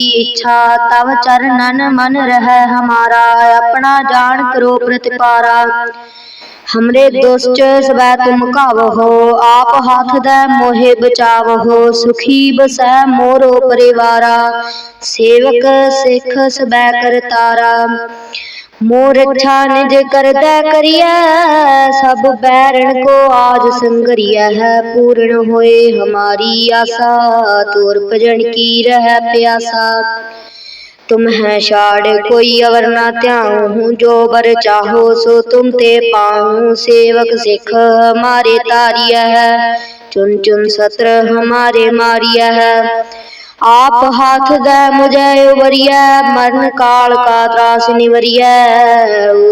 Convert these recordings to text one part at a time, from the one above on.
इच्छा तव चरणन मन रह हमारा अपना जान करो प्रतिपारा हमरे दुष्ट सबै तुम कावहो आप हाथ दै मोहे बचावहो सुखी बसै मोरो परिवारा सेवक सिख सबै करतारा मोर इच्छा निज कर दै करियै, सब बैरन को आज संगरिया है। पूर्ण होए हमारी आशा, तोर भजन की रह प्यासा। तुम है शाड़, कोई अवर ना त्याऊं हूँ जो बर चाहो सो तुम ते पाऊँ। सेवक सिख हमारे तारिया है, चुन चुन सत्र हमारे मारिया है। आप हाथ दे मुझे उबरिया मरण काल का त्रास निवरिया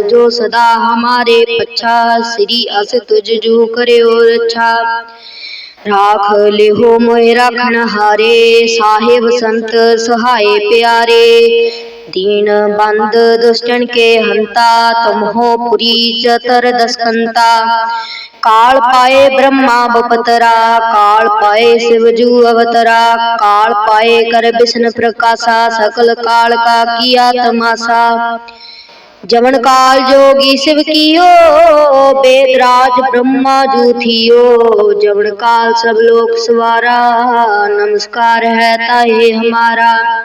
जो सदा हमारे पच्छा श्री अस तुझ जू करे और अच्छा राख लिहो मोहे राखण हारे साहिब संत सहाय प्यारे दीन बंद दुष्टन के हंता, तुम हो पुरी चतर दसकंता। काल पाए ब्रह्मा बपतरा, काल पाए शिवजू अवतरा। काल पाए कर विष्णु प्रकाशा, सकल काल का किया तमाशा। जवन काल जोगी शिव कियो वेदराज ब्रह्मा जू थियो। जवन काल सब लोक सवारा, नमस्कार है ताहे हमारा।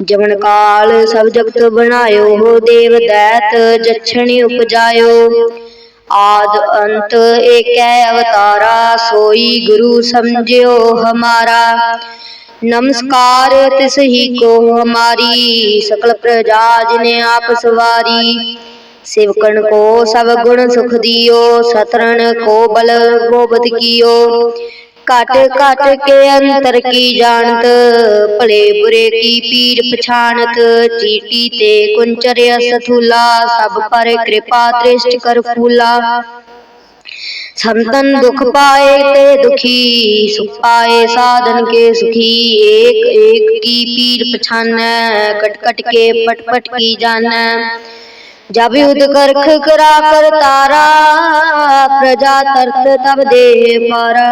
ਜਮਨ ਕਾਲ ਸਭ ਜਗਤ ਬਣਾਇਓ, ਹੋ ਦੇਵ ਦੈਤ ਜਛਣੀ ਉਪਜਾਇਓ। ਆਦ ਅੰਤ ਏਕੈ ਅਵਤਾਰਾ, ਸੋਈ ਗੁਰੂ ਸਮਝਿਓ ਹਮਾਰਾ। ਨਮਸਕਾਰ ਤਿਸ ਹੀ ਕੋ ਹਮਾਰੀ, ਸਕਲ ਪ੍ਰਜਾ ਜਿਨੇ ਆਪ ਸਵਾਰੀ। ਸੇਵਕਣ ਕੋ ਸਭ ਗੁਣ ਸੁਖ ਦਿਓ, ਸਤਰਣ ਕੋ ਬਲ ਗੋਬਤ ਕੀਓ। काट काट के अंतर की जानत भले बुरे की पीर पछानत चीटी ते कुंचर सथुला सब पर कृपा दृष्ट कर फूला। संतन दुख पाए ते दुखी सुख पाए साधन के सुखी। एक एक की पीर पछान कट कट के पट पट की जान जब युद्ध करख करा कर तारा प्रजा तरत तब दे पारा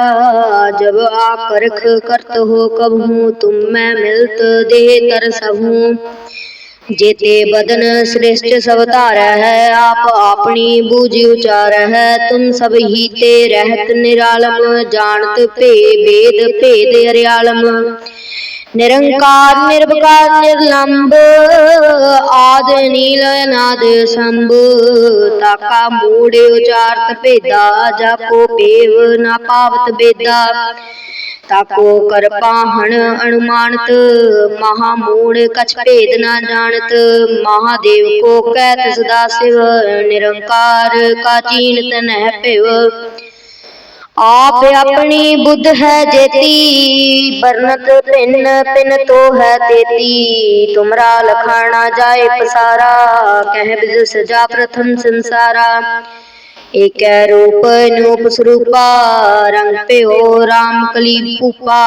जब आ करख करत हो कब हूँ तुम मैं मिलत दे तर सब हूँ जेते बदन श्रेष्ठ सब तार है आप अपनी बूझ उचार है तुम सब ही ते रहत निरालम जानत पे वेद भेद अरियालम ਨਿਰੰਕਾਰ ਨਿਰਭਕਾਰ ਨਿਰਲੰਭ, ਆਦ ਨੀਲ, ਅਨਾਦ ਸੰਭ, ਤਾਕਾ ਮੂੜ ਉਚਾਰਤ ਭੇਦਾ, ਜਾਕੋ ਪੇਵ ਨਾ ਪਾਵਤ ਬੇਦਾ। ਤਾਕੋ ਕਰ ਪਾਹਣ ਅਨੁਮਾਨਤ, ਮਹਾ ਮੂੜ ਕਛ ਭੇਦ ਨਾ ਜਾਣਤ, ਮਹਾਦੇਵ ਕੋ ਕਹਿ ਸਦਾ ਸਿਵ, ਨਿਰੰਕਾਰ ਕਾ ਚੀਨਤ ਨਹਿ ਭਿਵ। आप अपनी बुद्ध है जेती बरनत पिन पिन तो है तेती। तुमरा लखाना जाए पसारा, कह बिज सजा प्रथम संसारा। एक रूप नूप स्वरूपा, रंग पे हो राम कली पूपा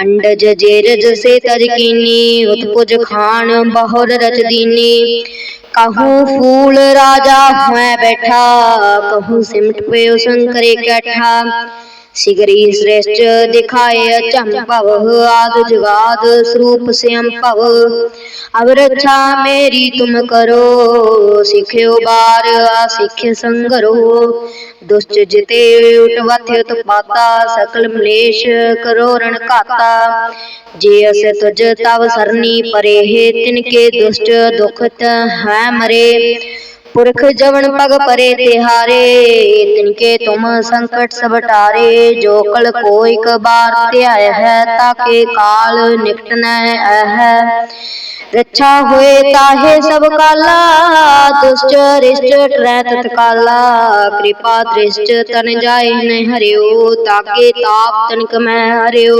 अंडज जेरज से तजकीनी उत्पुज खान बहुर रच दीनी। कहूँ फूल राजा हुए बैठा कहूँ सिमट पे शंकरे ਸਿਗਰੀ ਸ੍ਰੇਸ਼ਟ ਦਿਖਾਏ ਅਚੰ ਭਵ, ਆਦ ਜਵਾਦ ਸਰੂਪ ਸਿਅੰ ਭਵ। ਅਵਰਛਾ ਮੇਰੀ ਤੁਮ ਕਰੋ, ਸਿਖਿਓ ਬਾਰ ਸਿਖਿ ਸੰਗਰੋ। ਦੁਸ਼ਟ ਜਿਤੇ ਉਟਵਥ ਤਪਾਤਾ ਸਕਲ ਮਲੇਸ਼ ਕਰੋ ਰਣ ਘਾਤਾ। ਜੇ ਅਸ ਤੁਜ ਤਵ ਸਰਨੀ ਪਰੇ ਤਿਨ ਕੇ ਦੁਸ਼ਟ ਦੁਖਤ ਹੈ ਮਰੇ। पुरख जवन पग परे तिहारे तिनके तुम संकट सब टारे। जो कल को एक बार त्याय है, ताके काल निकट न है। रक्षा हुए ताहे सब काला, दुष्ट रिष्ट ट्रै तत्काला। कृपा दृष्ट तन जाय न हरियो, ताके ताप तनक मैं हरियो।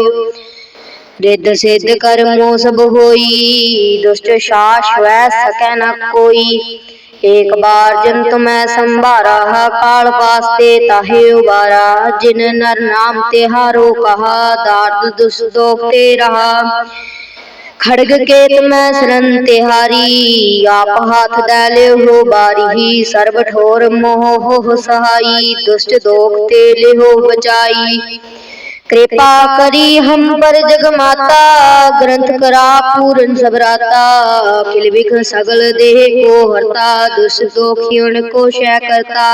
रिद सिद्ध कर्मो सब होई, दुष्ट शास वै सकै न कोई। एक बार जन तुम्हें संभारा काल पास्ते ताहे उबारा जिन नर नाम तिहारो कहा दार्द दुष्दोख ते रहा खड़ग के तुम्हें शरण तिहारी आप हाथ डाले हो बारी सर्व ठोर मोह हो सहाई दुष्ट दोख ते ले हो बचाई कृपा करी हम पर जग माता ग्रंथ करा पूरन सबराता किल विघ्न सगल देह को हरता, दुष्ट दोखियन को शय करता।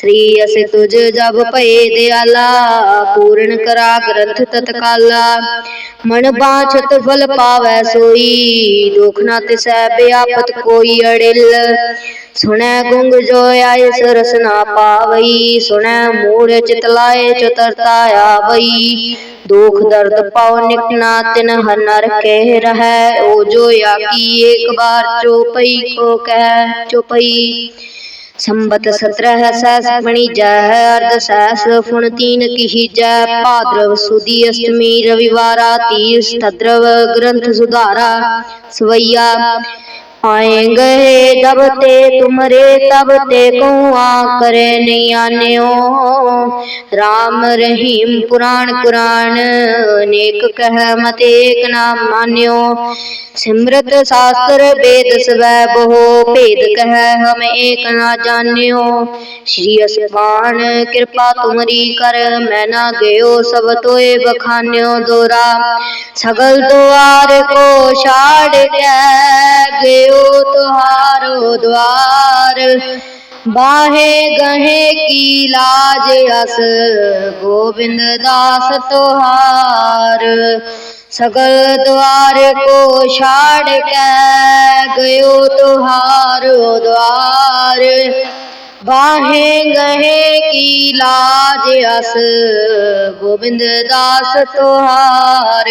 श्री अस तुझ जब पए दयाला, पूर्ण करा ग्रंथ तत्काला। मन बाछत फल पावै सोई, दुख ना तिसै व्यापत कोई अड़िल। सुनै गुंग जो आय सरस ना पावई सुनै मूढ़ चितलाए चतुरता आवई दुख दर्द पाओ निकना तिन हनर कह रह ओ जो या की एक बार चौपई को कह चौपई संबत सत्रह सहस मणि जय अर्ध सहस फुण तीन की जय भाद्रव सुदी अष्टमी रविवारा तीस तद्रव ग्रंथ सुधारा सवैया आए गए जब ते तुमरे तब ते कौआ करे नहीं आन्यो राम रहीम पुराण पुराण नेक कह मत एक नाम मान्यो। सिमरत शास्त्र वेद सवै बहु भेद कह हम एक ना जान्यो। श्री असमान कृपा तुमरी कर, मैं ना गयो सब तोय बखान्यो दोरा। सगल द्वार को छाड़ के गयो तुहारो द्वार। बाहे गहे की लाज अस गोविंद दास तुहार। सगल द्वार को छाड़ के गयो तुहारो द्वार। बाहे गहे की लाज अस गोबिंद दास तुहार।